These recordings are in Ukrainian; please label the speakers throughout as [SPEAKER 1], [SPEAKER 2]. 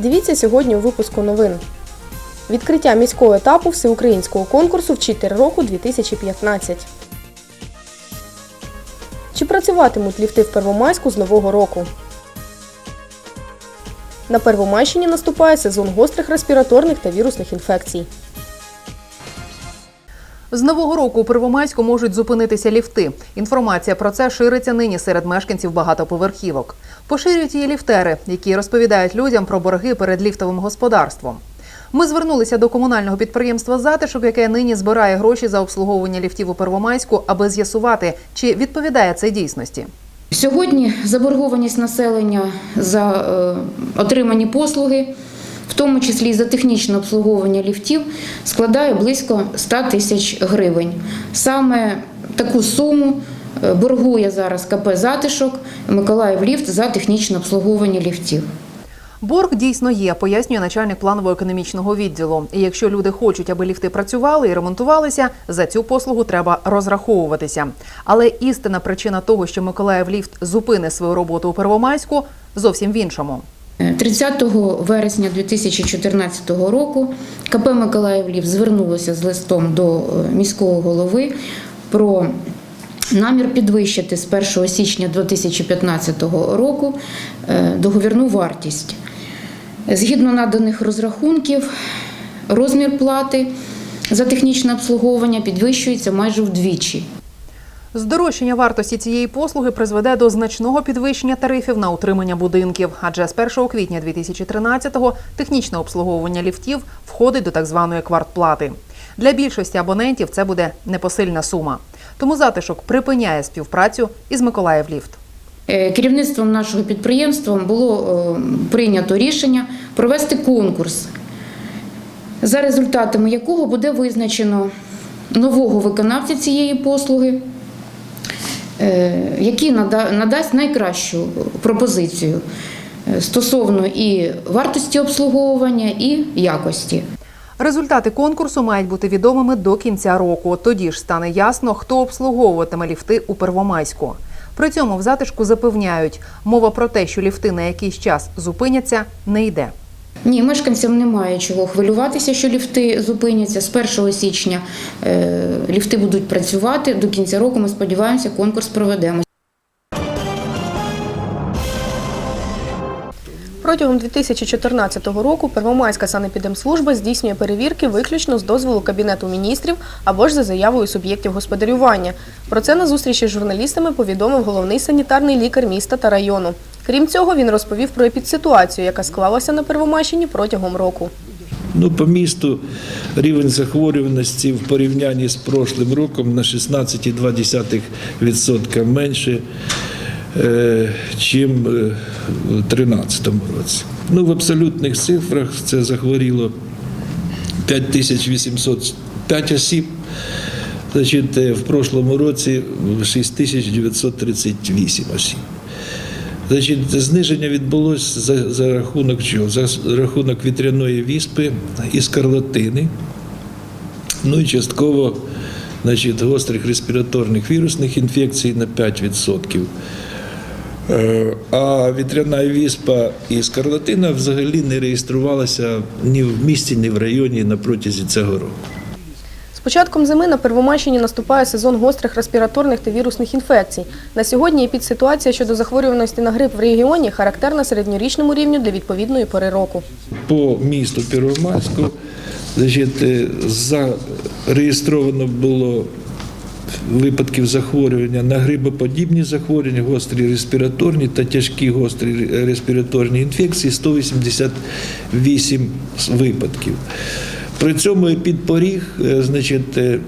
[SPEAKER 1] Дивіться сьогодні у випуску новин. Відкриття міського етапу всеукраїнського конкурсу Вчитель року 2015. Чи працюватимуть ліфти в Первомайську з нового року? На Первомайщині наступає сезон гострих респіраторних та вірусних інфекцій.
[SPEAKER 2] З нового року у Первомайську можуть зупинитися ліфти. Інформація про це шириться нині серед мешканців багатоповерхівок. Поширюють її ліфтери, які розповідають людям про борги перед ліфтовим господарством. Ми звернулися до комунального підприємства Затишок, яке нині збирає гроші за обслуговування ліфтів у Первомайську, аби з'ясувати, чи відповідає це дійсності.
[SPEAKER 3] Сьогодні заборгованість населення за е, отримані послуги, тому числі і за технічне обслуговування ліфтів, складає близько 100 тисяч гривень. Саме таку суму е, боргує зараз КП Затишок Миколаїв Ліфт за технічне обслуговування ліфтів.
[SPEAKER 2] Борг дійсно є, пояснює начальник планово-економічного відділу. І якщо люди хочуть, аби ліфти працювали і ремонтувалися, за цю послугу треба розраховуватися. Але істинна причина того, що Миколаїв ліфт зупини свою роботу у Первомайську, зовсім в іншому.
[SPEAKER 3] Е, 30 вересня 2014 року КП Миколаїв Ліфт звернулося з листом до е, міського голови про намір підвищити з 1 січня 2015 року е, договірну вартість. Згідно наданих розрахунків, розмір плати за технічне обслуговування підвищується майже вдвічі.
[SPEAKER 2] Здорожчання вартості цієї послуги призведе до значного підвищення тарифів на утримання будинків. Адже з 1 квітня 2013-го технічне обслуговування ліфтів входить до так званої квартплати. Для більшості абонентів це буде непосильна сума. Тому затишок припиняє співпрацю із Миколаїв ліфт.
[SPEAKER 3] Е, Керівництвом нашого підприємства було е, прийнято рішення провести конкурс, за результатами якого буде визначено нового виконавця цієї послуги, який нада- надасть найкращу пропозицію е, стосовно і вартості обслуговування, і якості.
[SPEAKER 2] Результати конкурсу мають бути відомими до кінця року. Тоді ж стане ясно, хто обслуговуватиме ліфти у Первомайську. При цьому в затишку запевняють, мова про те, що ліфти на якийсь час зупиняться, не йде.
[SPEAKER 3] Ні, мешканцям немає чого хвилюватися, що ліфти зупиняться. З 1 січня е, ліфти будуть працювати. До кінця року ми сподіваємося, конкурс проведемо.
[SPEAKER 1] Протягом 2014 року Первомайська санепідемслужба здійснює перевірки виключно з дозволу Кабінету міністрів або ж за заявою суб'єктів господарювання. Про це на зустрічі з журналістами повідомив головний санітарний лікар міста та району. Крім цього, він розповів про епідситуацію, яка склалася на Первомайщині протягом року.
[SPEAKER 4] Ну, по місту рівень захворюваності в порівнянні з прошлим роком на 16,2% менше, е, чим е, у 2013 році. Ну, в абсолютних цифрах це захворіло 5805 осіб. Значить, е, в прошлому році 6938 осіб. Значить, зниження відбулося за, за рахунок чого? За рахунок вітряної віспи і скарлатини, ну і частково значить, гострих респіраторних вірусних інфекцій на 5%. Е, А вітряна віспа і скарлатина взагалі не реєструвалася ні в місті, ні в районі на протязі цього року.
[SPEAKER 1] З початком зими на Первомайщині наступає сезон гострих респіраторних та вірусних інфекцій. На сьогодні епідситуація щодо захворюваності на грип в регіоні характерна середньорічному рівню для відповідної пори року.
[SPEAKER 4] по місту Первомайську е, зареєстровано було випадків захворювання на грибоподібні захворювання, гострі респіраторні та тяжкі гострі респіраторні інфекції 188 випадків. При цьому підпоріг, е, значить, е,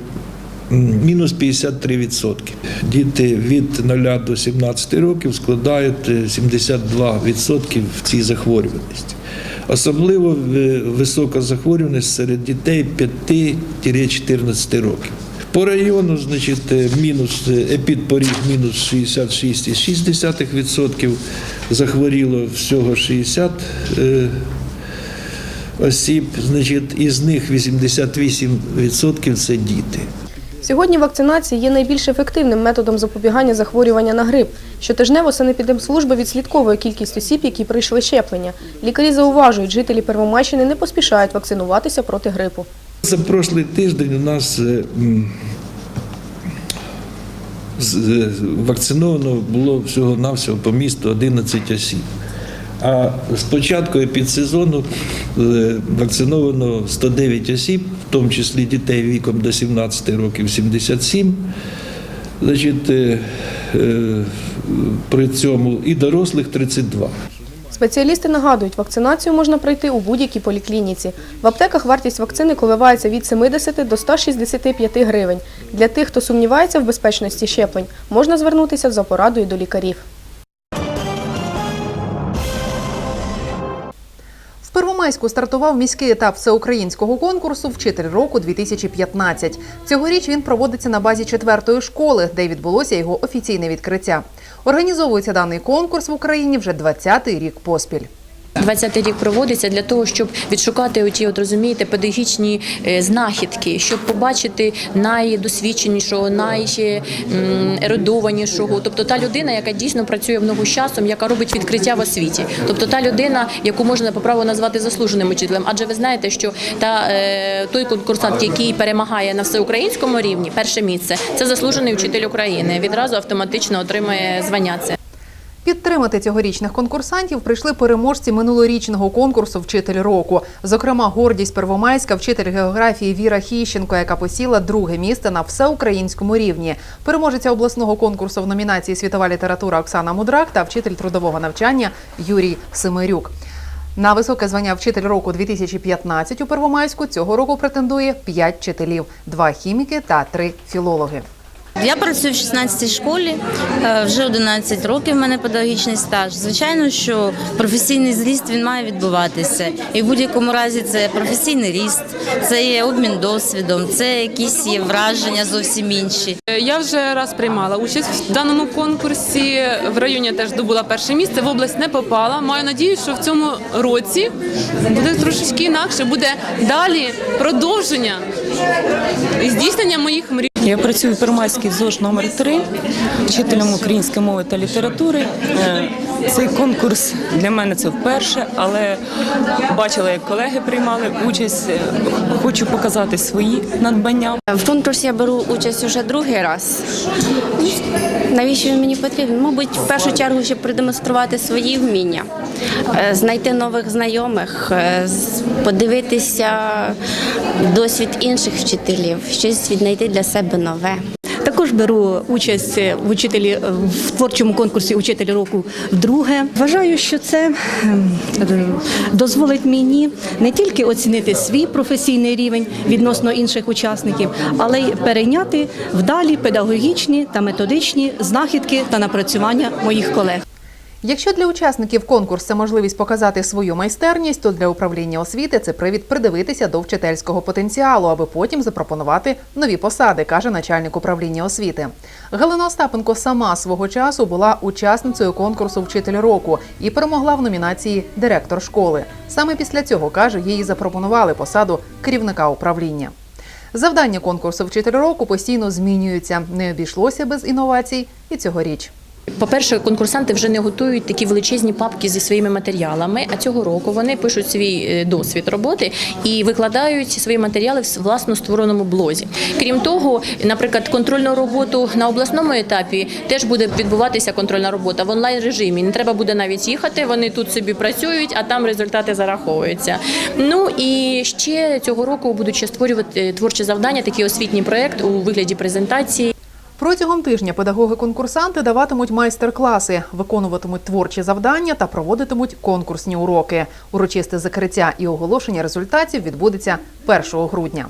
[SPEAKER 4] мінус 53%. Діти від 0 до 17 років складають е, 72% в цій захворюваності. Особливо е, висока захворюваність серед дітей 5-14 років. По району, значить, е, мінус е, епідпоріг мінус 66,6%, захворіло всього 60 е, осіб, значить, із них 88% це діти.
[SPEAKER 1] Сьогодні вакцинація є найбільш ефективним методом запобігання захворювання на грип. Щотижнево санепідемслужба відслідковує кількість осіб, які пройшли щеплення. Лікарі зауважують, жителі Первомайщини не поспішають вакцинуватися проти грипу.
[SPEAKER 4] За прошлий тиждень у нас е, е, вакциновано було всього-навсього по місту 11 осіб. А з початку епідсезону е, вакциновано 109 осіб, в тому числі дітей віком до 17 років 77. Значить, е, е, при цьому і дорослих 32.
[SPEAKER 1] Спеціалісти нагадують, вакцинацію можна пройти у будь-якій поліклініці. В аптеках вартість вакцини коливається від 70 до 165 гривень. Для тих, хто сумнівається в безпечності щеплень, можна звернутися за порадою до лікарів.
[SPEAKER 2] Первомайську стартував міський етап всеукраїнського конкурсу Вчитель року 2015 Цьогоріч він проводиться на базі четвертої школи, де відбулося його офіційне відкриття. Організовується даний конкурс в Україні вже 20-й рік поспіль.
[SPEAKER 5] 20-й рік проводиться для того, щоб відшукати оті, от розумієте, педагогічні е, знахідки, щоб побачити найдосвідченішого, найерудованішого. Тобто та людина, яка дійсно працює в ногу з часом, яка робить відкриття в освіті. Тобто та людина, яку можна по праву назвати заслуженим учителем. Адже ви знаєте, що та е, той конкурсант, який перемагає на всеукраїнському рівні, перше місце це заслужений учитель України. Відразу автоматично отримує звання це.
[SPEAKER 2] Підтримати цьогорічних конкурсантів прийшли переможці минулорічного конкурсу Вчитель року. Зокрема, гордість Первомайська, вчитель географії Віра Хіщенко, яка посіла друге місце на всеукраїнському рівні. Переможеця обласного конкурсу в номінації Світова література Оксана Мудрак та вчитель трудового навчання Юрій Семирюк. На високе звання вчитель року 2015 у Первомайську цього року претендує 5 вчителів, два хіміки та три філологи.
[SPEAKER 6] Я працюю в 16-й школі, е, вже 11 років в мене педагогічний стаж. Звичайно, що професійний зріст він має відбуватися. І в будь-якому разі це професійний ріст, це є обмін досвідом, це якісь є враження зовсім інші.
[SPEAKER 7] Я вже раз приймала участь в даному конкурсі. В районі теж здобула перше місце. В область не попала. Маю надію, що в цьому році буде трошечки інакше. Буде далі продовження і здійснення моїх мрій.
[SPEAKER 8] Я працюю в Первомайській ЗОЖ номер 3 вчителем української мови та літератури. Е, Цей конкурс для мене це вперше, але бачила, як колеги приймали участь. Е, Хочу показати свої надбання.
[SPEAKER 9] В конкурсі я беру участь уже другий раз. Навіщо він мені потрібен? Мабуть, в першу чергу, щоб продемонструвати свої вміння, знайти нових знайомих, е, подивитися досвід інших вчителів, щось віднайти для себе нове.
[SPEAKER 10] Також беру участь в учителі в творчому конкурсі Учитель року вдруге. Вважаю, що це ем, дозволить мені не тільки оцінити свій професійний рівень відносно інших учасників, але й перейняти вдалі педагогічні та методичні знахідки та напрацювання моїх колег.
[SPEAKER 2] Якщо для учасників конкурс це можливість показати свою майстерність, то для управління освіти це привід придивитися до вчительського потенціалу, аби потім запропонувати нові посади, каже начальник управління освіти. Галина Остапенко сама свого часу була учасницею конкурсу Вчитель року і перемогла в номінації Директор школи. Саме після цього каже, їй запропонували посаду керівника управління. Завдання конкурсу Вчитель року постійно змінюються. Не обійшлося без інновацій і цьогоріч.
[SPEAKER 5] По-перше, конкурсанти вже не готують такі величезні папки зі своїми матеріалами. А цього року вони пишуть свій е, досвід роботи і викладають свої матеріали в власно створеному блозі. Крім того, наприклад, контрольну роботу на обласному етапі теж буде відбуватися контрольна робота в онлайн режимі. Не треба буде навіть їхати. Вони тут собі працюють, а там результати зараховуються. Ну і ще цього року будуть ще створювати творчі завдання, такий освітній проект у вигляді презентації.
[SPEAKER 2] Протягом тижня педагоги-конкурсанти даватимуть майстер-класи, виконуватимуть творчі завдання та проводитимуть конкурсні уроки. Урочисте закриття і оголошення результатів відбудеться 1 грудня.